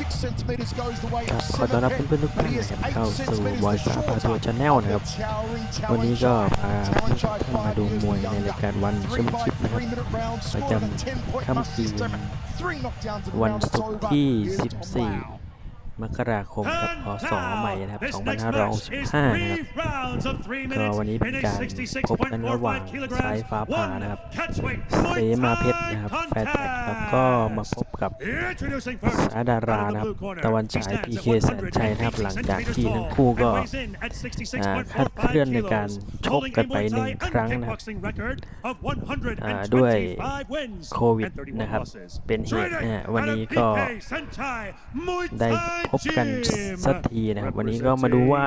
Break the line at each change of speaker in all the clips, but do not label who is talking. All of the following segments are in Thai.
ครับขอต้อนรับเพื่อนๆทุกท่านนะครับเข้าสู่บอยสาพาทัวร์ชาแนลนะครับ วันนี้ก็พาเพื่อนท่านมาดูมวยในรายการวันชชมชิพนะครับประจำค่ำคืนวันศุกร์ที่ 14มกราคมกับพศใหม่นะครับ2565นะครับก็วันนี้เป็นการพบกันระหว่างสายฟ้าผ่านะครับเีมาเพชรนะครับแฟร์แท็กครับก็มาพบกับสาดารานะครับ ตะวันฉายพีเคแสนชัยนะครับหลังจากที่ทั้งคู่ก็คัดเคลื่อนในการชกกันไปหนึ่งครั้งนะครับด้วยโควิดนะครับ เป็นเหตุวันนี้ก็ได้พบกันสักทีนะครับวันนี้ก็มาดูว่า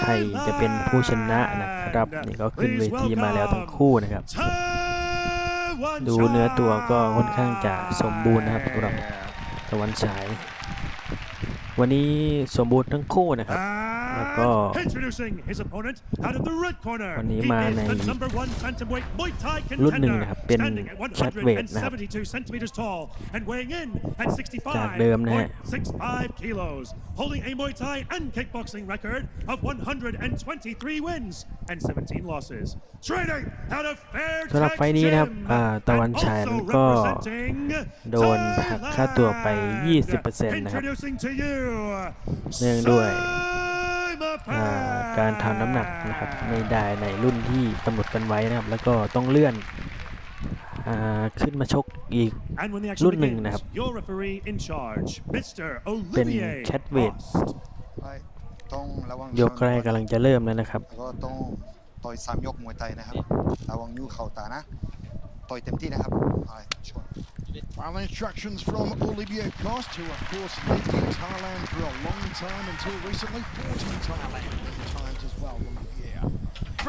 ใครจะเป็นผู้ชนะนะ ครับนี่ก็ขึ้นเวทีมาแล้วทั้งคู่นะครับ ดูเนื้อตัวก็ค่อนข้างจะสมบูรณ์นะครับสำหรับตะวันฉาย วันนี้สมบูรณ์ทั้งคู่นะครับแล้วก็ วันนี้มาใน รุ่นหนึ่งนะครับ เป็นแคทเวทนะครับจากเดิมนะฮะ holding a Muay Thai and kickboxing record of 123 wins and 17 losses. Training out of Fair สำหรับไฟนี้นะครับตะวันชายนั้นก็ โดนัค่าตัวไป 20%นะครับเนื่องด้วยการทำน้ำหนักนะครับ ไม่ได้ในรุ่นที่กำหนดกันไว้นะครับ แล้วก็ต้องเลื่อนขึ้นมาชกอีกรุ่นหนึ่งนะครับ เป็นแคทเวดยกกลกกำลังจะเริ่มแล้วนะครับก็ต้องต่อยสามยกมวยไทยนะครับระวังยูเข่าตานะต่อยเต็มที่นะครับไปชวน Well, eh? instructions from Olivier Cost, who of course lived in Thailand for a long time until recently, 14 Thailand.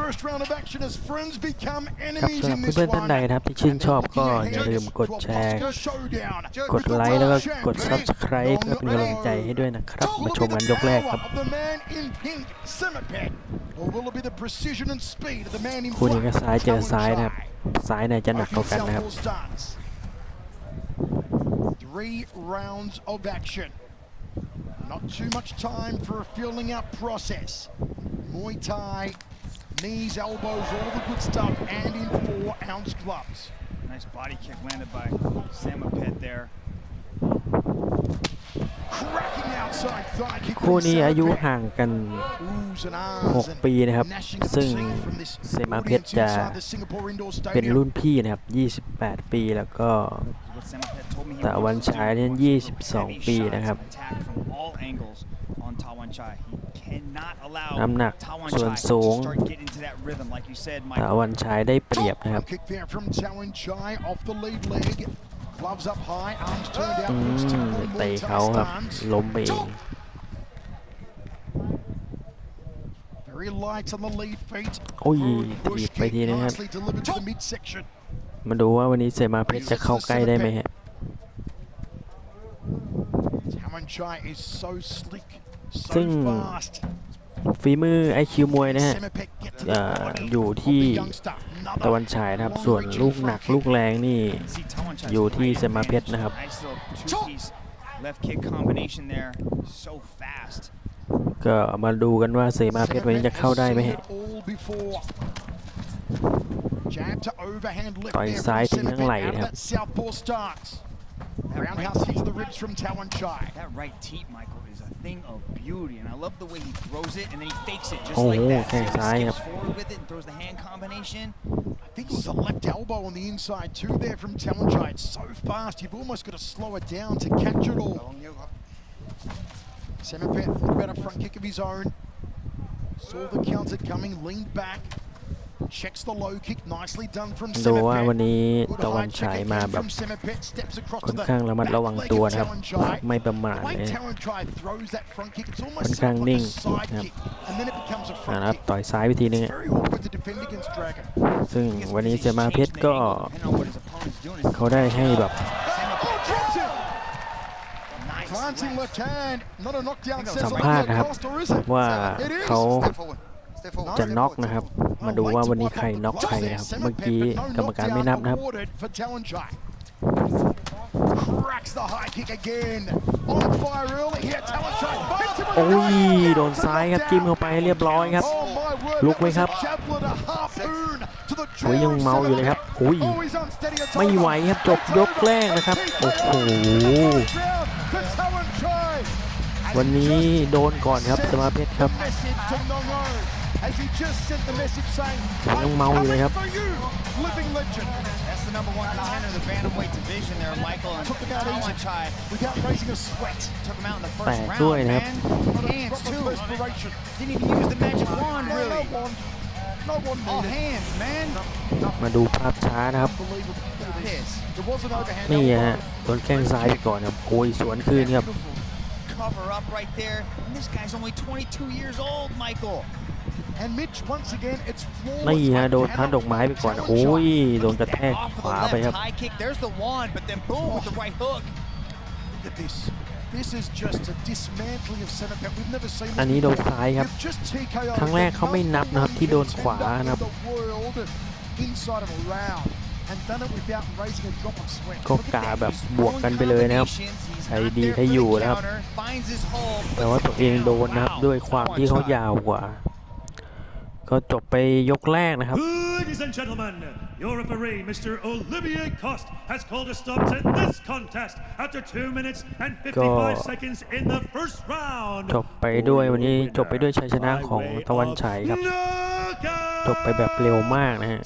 ครับสำหรับเพื่อนๆท่านใดครับที่ชื่นชอบก็อย่าลืมกดแชร์กดไลค์แล้วก็กด Subscribe เพื่อเป็นกำลังใจให้ด้วยนะครับ มาชมกันยกแรกครับคู่นี้ก็ซ้ายเจอซ้ายนะครับซ้ายเนี่ยจะหนักเท่ากันนะครับ n o t t o o much time for a filling out process. Muay Thai Knees, elbows, all the good stuff, and in four-ounce gloves. Nice body kick landed by Samapet there. คู่นี้อายุห่างกัน 6 ปีนะครับ ซึ่งเซมาเพชรจะเป็นรุ่นพี่นะครับ 28 ปีแล้วก็ตะวันชายนี่22 ปีนะครับ น้ำหนักส่วนสูงตะวันชายได้เปรียบนะครับตีเขาครับล้มไป v e r โอ้ยตีไปทีนะครับมาดูว่าวันนี้เซมาเพชจะเข้าใกล้ได้ไหมฮะ Chai is s ฝีมือไอคิวมวยนะฮะอยู่ที่ตะวันฉายนะครับส่วนลูกหนัก ลูกแรงนี่อยู่ที่เซมาเพชรนะครับก็มาดูกันว่าเซมาเพชรวันนี้จะเข้าได้ไหมต่อยซ้ายถึงทั้งไหล่ครับโอ้โหแข้งซ้ายครับ I think it was a left elbow on the inside too there from Talonjai. It's so fast, you've almost got to slow it down to catch it all. Semipet thought about a front kick of his own. Saw the counter coming, leaned back, ดูว่าวันนี้ตะวันฉายมาแบบค่อนข้างระมัดระวังตัวนะครับ ไม่ประมาทค่อนข้างนิ่งนะครับต่อยซ้ายวิธีนึงซึ่งวันนี้เซมาเพชรก็ เขาได้ให้แบบ สัมภาษณ์ครับว่าเขาจะน็อกนะครับ มาดูว่าวันนี้ใครน็อกใครนะครับ เมื่อกี้กรรมการไม่นับนะครับ โอ้ย โดนซ้ายครับ จิ้มเข้าไปเรียบร้อยครับ ลุกไหมครับโอ้ยยังเมาอยู่เลยครับโอ้ยไม่ไหวครับจบยกแรกนะครับ โอ้โหวันนี้โดนก่อนครับสมาเพชร ครับยังเมาอยู่เลยครับ แต่ด้วยนะครับ มาดูภาพช้านะครับ นี่ฮะโดนแข้งซ้ายไปก่อนครับโอยสวนคืนครับ cover up right there. And this guy's only 22 years old, Michael. And Mitch, once again, it's flawless. ไม่ฮะโดนท่านดอกไม้ไปก่อนโอ้ยโดนกระแทกขวาไปครับ High kick. There's the w a n e but then boom with the right hook. Look at this. This is just a dismantling of center cap. We've never seen this. อันนี้โดนซ้ายครับครั้งแรกเขาไม่นับนะครับที่โดนขวานะครับ inside of a round. ก็กาแบบบวกกันไปเลยนะครับ ใช้ดีถ้อยู่นะครับ แต่ว่าตัวเองโดนนะครับด้วยความที่เขายาวกว่า ก็จบไปยกแรกนะครับ Ladies and gentlemen, your referee, Mr. Olivier Cost, has called a stop to this contest after minutes and 55 seconds in the first round. จบไปด้วยวันนี้จบไปด้วยชัยชนะของตะวันฉายครับ จบไปแบบเร็วมากนะฮะ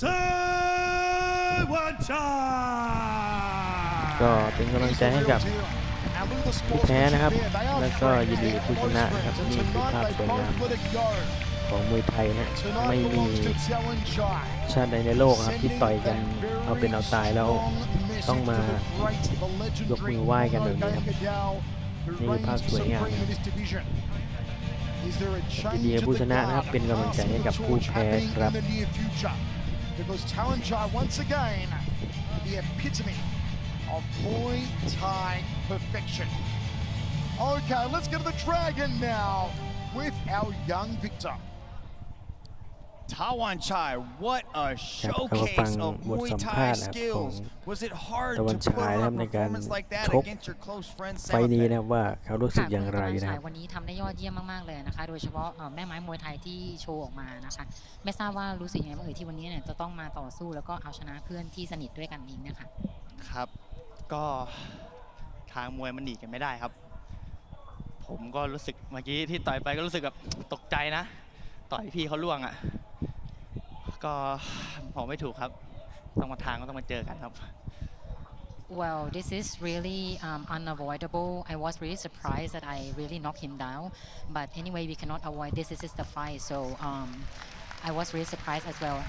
ก็เป็นกำลังใจให้กับผู้แพ้นะครับ แล้วก็ยินดีผู้ชนะครับนี่คือภาพสวยงามของมวยไทยนะไม่มีชาติใดในโลกครับที่ต่อยกันเอาเป็นเอาตายแล้วต้องมายกมือไหว้กันแบบนี้ครับนี่คือภาพสวยงามยินดีผู้ชนะนะครับเป็นกำลังใจให้กับผู้แพ้ครับ because Talanjai once again, the epitome of Muay Thai perfection. Okay, let's go to the Dragon now with our young victor. Tawan Chai, what a showcase of Muay Thai skills. Was it hard to put on a performance like that against your close friend s and family? ไฟนี้นะว่าเขารู้สึกอย่างไรนะวันนี้ทำได้ยอดเยี่ยมมากๆเลยนะคะโดยเฉพาะแม่ไม้มวยไทยที่โชว์ออกมานะคะไม่ทราบว่ารู้สึกยังไงบ้างเอ่ยที่วันนี้เนี่ยจะต้องมาต่อสู้แล้วก็เอาชนะเพื่อนที่สนิทด้วยกันเองนะคะครับก็ทางมวยมันหนีกันไม่ได้ครับ ผมก็รู้สึกเมื่อกี้ที่ต่อยไปก็รู้สึกแบบตกใจนะ ต่อยพี่เขาล่วงอ่ะ Well, this is really
um, unavoidable. I was really surprised that I really knocked him down. But anyway, we cannot avoid this. This is the fight. So um, I was really surprised as well.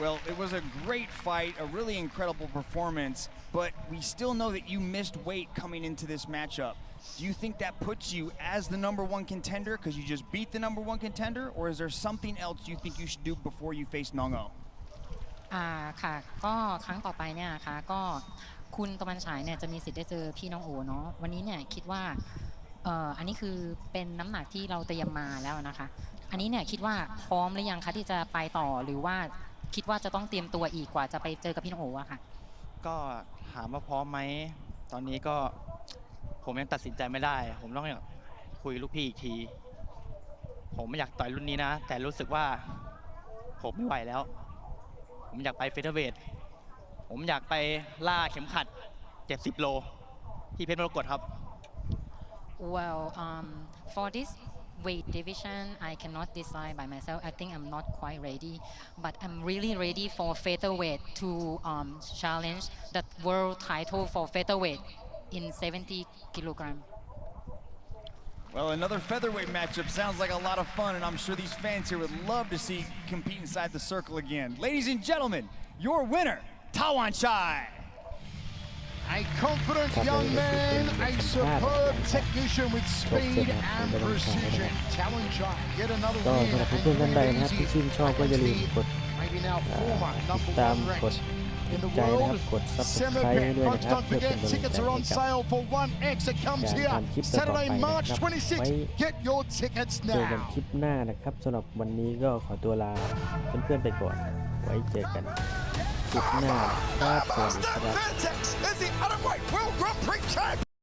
Well, it was a great fight, a really incredible performance, but we still know that you missed weight coming into this matchup. Do you think that puts you as the number one contender because you just beat the number one contender, or is there something else you think you should do before you face Nongo? อ่าค่ะ ก็ครั้งต่อไปเนี่ย ค่ะ ก็คุณตะวันฉายเนี่ยจะมีสิทธิ์ได้เจอพี่น้องโอเนาะ วันนี้เนี่ยคิดว่าเอ่ออันนี้คือเป็นน้ำหนักที่เราเตรียมมาแล้วนะคะอันนี้เนี่ยคิดว่าพร้อมหรือยังคะที่จะไปต่อหรือว่าคิดว่าจะต้องเตรียมตัวอีกกว่าจะไปเจอกับพี่น้องโอ๋อะค่ะ
ก็ถามว่าพร้อมไหม ตอนนี้ก็ผมยังตัดสินใจไม่ได้ ผมต้องคุยลูกพี่อีกที ผมไม่อยากต่อยรุ่นนี้นะ แต่รู้สึกว่าผมไม่ไหวแล้ว ผมอยากไปเฟเธอร์เวทผมอยากไปล่าเข็มขัด 70โลที่เพชรมรกตครับ Well um for this weight division, I cannot decide by myself. I think I'm not quite ready, but I'm really
ready for featherweight to um, challenge the world title for featherweight in 70 kilogram. Well, another featherweight matchup sounds like a lot of fun, and I'm sure these fans here would love to see compete inside the circle again. Ladies and gentlemen, your winner, Tawan Chai.
A confident young man, a superb technician with speed and precision. Talent shy, yet another win. ก็สำหรับเพื่อนๆท่านใดนะครับที่ชื่นชอบก็อย่าลืมกดติดตามกดใจนะครับกด subscribe ให้ด้วยนะครับเพื่อเป็นกำลังใจให้กับการทำคลิปต่อไปนะครับไว้เจอกันคลิปหน้านะครับสำหรับวันนี้ก็ขอตัวลาเพื่อนๆไปก่อนไว้เจอกันคลิปหน้าครับสวัสดีครับ is the Uruguay World Grand Prix champion.